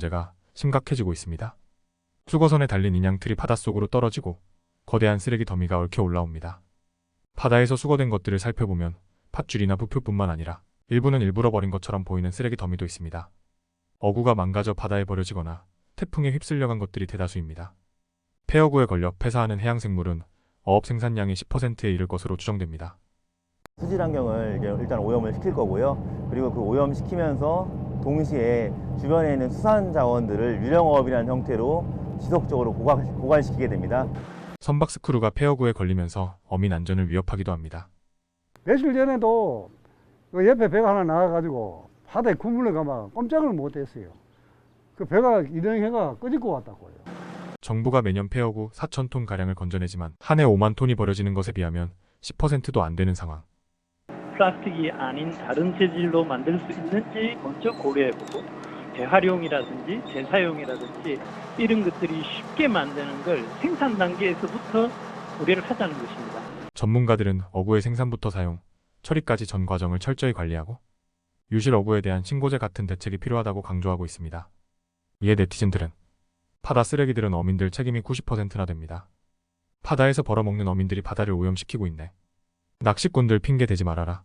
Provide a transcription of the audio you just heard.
문제가 심각해지고 있습니다. 수거선에 달린 인양틀이 바닷속으로 떨어지고 거대한 쓰레기 더미가 얽혀 올라옵니다. 바다에서 수거된 것들을 살펴보면 팥줄이나 부표뿐만 아니라 일부는 일부러 버린 것처럼 보이는 쓰레기 더미도 있습니다. 어구가 망가져 바다에 버려지거나 태풍에 휩쓸려간 것들이 대다수입니다. 폐어구에 걸려 폐사하는 해양생물은 어업 생산량의 10%에 이를 것으로 추정됩니다. 수질 환경을 일단 오염을 시킬 거고요. 그리고 그 오염시키면서 동시에 주변에 있는 수산 자원들을 유령어업이라는 형태로 지속적으로 고갈, 고갈 시키게 됩니다. 선박 스크루가 폐어구에 걸리면서 어민 안전을 위협하기도 합니다. 며칠 전에도 그 옆에 배가 하나 나와가지고 바다에 구물러 가면 꼼짝을 못했어요. 그 배가 이동해가 끄집고 왔다고요. 정부가 매년 폐어구 4천 톤 가량을 건져내지만 한 해 5만 톤이 버려지는 것에 비하면 10%도 안 되는 상황. 플라스틱이 아닌 다른 재질로 만들 수 있는지 먼저 고려해보고 재활용이라든지 재사용이라든지 이런 것들이 쉽게 만드는 걸 생산 단계에서부터 고려를 하자는 것입니다. 전문가들은 어구의 생산부터 사용, 처리까지 전 과정을 철저히 관리하고 유실 어구에 대한 신고제 같은 대책이 필요하다고 강조하고 있습니다. 이에 네티즌들은 바다 쓰레기들은 어민들 책임이 90%나 됩니다. 바다에서 벌어먹는 어민들이 바다를 오염시키고 있네. 낚시꾼들 핑계 대지 말아라.